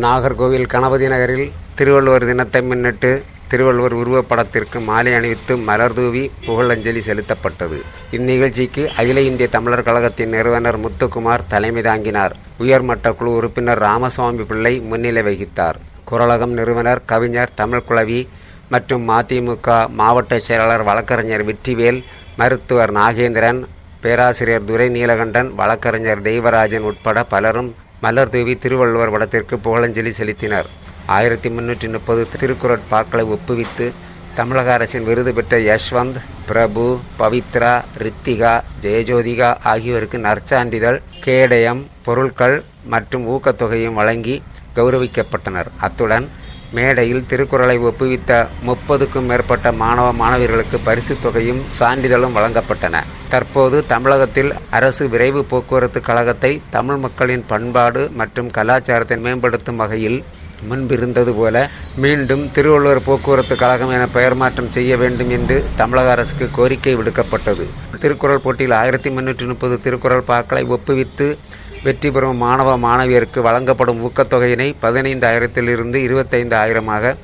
நாகர்கோவில் கணபதி நகரில் திருவள்ளுவர் தினத்தை முன்னிட்டு திருவள்ளுவர் உருவப்படத்திற்கு மாலை அணிவித்து மலர் தூவி புகழஞ்சலி செலுத்தப்பட்டது. இந்நிகழ்ச்சிக்கு அகில இந்திய தமிழர் கழகத்தின் நிறுவனர் முத்துக்குமார் தலைமை தாங்கினார். உயர்மட்ட குழு உறுப்பினர் ராமசுவாமி பிள்ளை முன்னிலை வகித்தார். குரலகம் நிறுவனர் கவிஞர் தமிழ்குழவி மற்றும் மதிமுக மாவட்ட செயலாளர் வழக்கறிஞர் வெற்றிவேல் மருத்துவர் நாகேந்திரன் பேராசிரியர் துரை நீலகண்டன் வழக்கறிஞர் தெய்வராஜன் உட்பட பலரும் மலர் தூவி திருவள்ளுவர் படத்திற்கு புகழஞ்சலி செலுத்தினர். ஆயிரத்தி முன்னூற்றி முப்பது திருக்குறட்பாக்களை ஒப்புவித்து தமிழக அரசின் விருது பெற்ற யஷ்வந்த் பிரபு பவித்ரா ரித்திகா ஜெயஜோதிகா ஆகியோருக்கு நற்சான்றிதழ் கேடயம் பொருட்கள் மற்றும் ஊக்கத்தொகையும் வழங்கி கௌரவிக்கப்பட்டனர். அத்துடன் மேடையில் திருக்குறளை ஒப்புவித்த முப்பதுக்கும் மேற்பட்ட மாணவ மாணவியர்களுக்கு பரிசுத் தொகையும் சான்றிதழும் வழங்கப்பட்டன. தற்போது தமிழகத்தில் அரசு விரைவு போக்குவரத்து கழகத்தை தமிழ் மக்களின் பண்பாடு மற்றும் கலாச்சாரத்தை மேம்படுத்தும் வகையில் முன்பிருந்தது போல மீண்டும் திருவள்ளுவர் போக்குவரத்து கழகம் என பெயர் மாற்றம் செய்ய வேண்டும் என்று தமிழக அரசுக்கு கோரிக்கை விடுக்கப்பட்டது. திருக்குறள் போட்டியில் ஆயிரத்தி முன்னூற்றி முப்பது திருக்குறள் பாக்களை ஒப்புவித்து வெற்றி பெறும் மாணவ மாணவியருக்கு வழங்கப்படும் ஊக்கத்தொகையினை பதினைந்தாயிரத்திலிருந்து இருபத்தைந்து ஆயிரமாக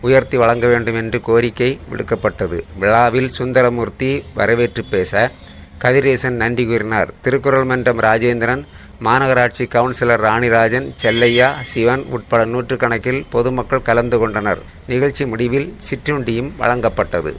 உயர்த்தி வழங்க வேண்டும் என்று கோரிக்கை விடுக்கப்பட்டது. விழாவில் சுந்தரமூர்த்தி வரவேற்று பேச கதிரேசன் நன்றி கூறினார். திருக்குறள் மன்றம் ராஜேந்திரன் மாநகராட்சி கவுன்சிலர் ராணிராஜன் செல்லையா சிவன் உட்பட நூற்றுக்கணக்கில் பொதுமக்கள் கலந்து கொண்டனர். நிகழ்ச்சி முடிவில் சிற்றுண்டியும் வழங்கப்பட்டது.